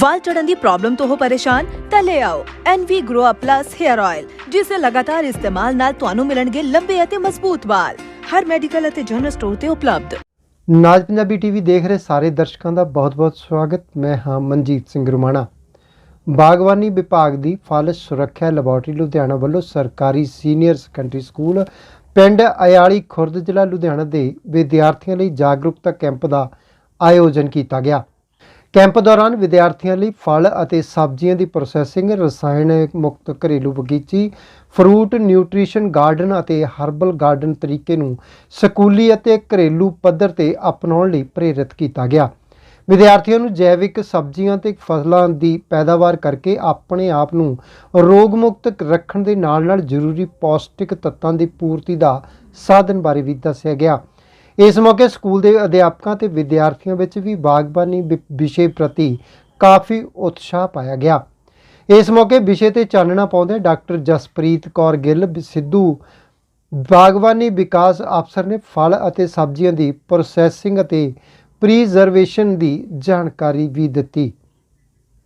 ਵਾਲ ਚੜਨ ਦੀ ਪ੍ਰੋਬਲਮ ਤੋਂ ਹੋ ਪਰੇਸ਼ਾਨ, ਤਾਂ ਲੈ ਆਓ NV Grow Up Plus Hair Oil ਜਿਸ ਦੇ ਲਗਾਤਾਰ ਇਸਤੇਮਾਲ ਨਾਲ ਤੁਹਾਨੂੰ ਮਿਲਣਗੇ ਲੰਬੇ ਅਤੇ ਮਜ਼ਬੂਤ ਵਾਲ। ਹਰ ਮੈਡੀਕਲ ਅਤੇ ਜਨਰਲ ਸਟੋਰ ਤੇ ਉਪਲਬਧ। ਨਾਜ ਪੰਜਾਬੀ ਟੀਵੀ ਦੇਖ ਰਹੇ ਸਾਰੇ ਦਰਸ਼ਕਾਂ ਦਾ ਬਹੁਤ-ਬਹੁਤ ਸਵਾਗਤ। ਮੈਂ ਹਾਂ ਮਨਜੀਤ ਸਿੰਘ ਰੁਮਾਣਾ। ਬਾਗਬਾਨੀ ਵਿਭਾਗ ਦੀ ਫਲ ਸੁਰੱਖਿਆ ਲੈਬੋਰੇਟਰੀ ਲੁਧਿਆਣਾ ਵੱਲੋਂ ਸਰਕਾਰੀ ਸੀਨੀਅਰ ਸੈਕੰਡਰੀ ਸਕੂਲ ਪਿੰਡ ਅਯਾਲੀ ਖੁਰਦ ਜ਼ਿਲ੍ਹਾ ਲੁਧਿਆਣਾ ਦੇ ਵਿਦਿਆਰਥੀਆਂ ਲਈ ਜਾਗਰੂਕਤਾ ਕੈਂਪ ਦਾ ਆਯੋਜਨ ਕੀਤਾ ਗਿਆ। ਕੈਂਪ ਦੌਰਾਨ ਵਿਦਿਆਰਥੀਆਂ ਲਈ ਫਲ ਅਤੇ ਸਬਜ਼ੀਆਂ ਦੀ ਪ੍ਰੋਸੈਸਿੰਗ, ਰਸਾਇਣ ਮੁਕਤ ਘਰੇਲੂ ਬਗੀਚੀ, ਫਰੂਟ ਨਿਊਟ੍ਰੀਸ਼ਨ ਗਾਰਡਨ ਅਤੇ ਹਰਬਲ ਗਾਰਡਨ ਤਰੀਕੇ ਨੂੰ ਸਕੂਲੀ ਅਤੇ ਘਰੇਲੂ ਪੱਧਰ ਤੇ ਅਪਣਾਉਣ ਲਈ ਪ੍ਰੇਰਿਤ ਕੀਤਾ ਗਿਆ। ਵਿਦਿਆਰਥੀਆਂ ਨੂੰ ਜੈਵਿਕ ਸਬਜ਼ੀਆਂ ਤੇ ਫਸਲਾਂ ਦੀ ਪੈਦਾਵਾਰ ਕਰਕੇ ਆਪਣੇ ਆਪ ਨੂੰ ਰੋਗ ਮੁਕਤ ਰੱਖਣ ਦੇ ਨਾਲ-ਨਾਲ ਜ਼ਰੂਰੀ ਪੌਸ਼ਟਿਕ ਤੱਤਾਂ ਦੀ ਪੂਰਤੀ ਦਾ ਸਾਧਨ ਬਾਰੇ ਵੀ ਦੱਸਿਆ ਗਿਆ। ਇਸ ਮੌਕੇ ਸਕੂਲ ਦੇ ਅਧਿਆਪਕਾਂ ਤੇ ਵਿਦਿਆਰਥੀਆਂ ਵਿੱਚ ਵੀ ਬਾਗਬਾਨੀ ਵਿ- ਵਿਸ਼ੇ ਪ੍ਰਤੀ ਕਾਫੀ ਉਤਸ਼ਾਹ ਪਾਇਆ ਗਿਆ। ਇਸ ਮੌਕੇ ਵਿਸ਼ੇ ਤੇ ਚਾਨਣਾ ਪਾਉਂਦੇ ਡਾਕਟਰ ਜਸਪ੍ਰੀਤ ਕੌਰ ਗਿੱਲ ਸਿੱਧੂ ਬਾਗਬਾਨੀ ਵਿਕਾਸ ਅਫਸਰ ਨੇ ਫਲ ਅਤੇ ਸਬਜ਼ੀਆਂ ਦੀ ਪ੍ਰੋਸੈਸਿੰਗ ਅਤੇ ਪ੍ਰੀਜ਼ਰਵੇਸ਼ਨ ਦੀ ਜਾਣਕਾਰੀ ਵੀ ਦਿੱਤੀ।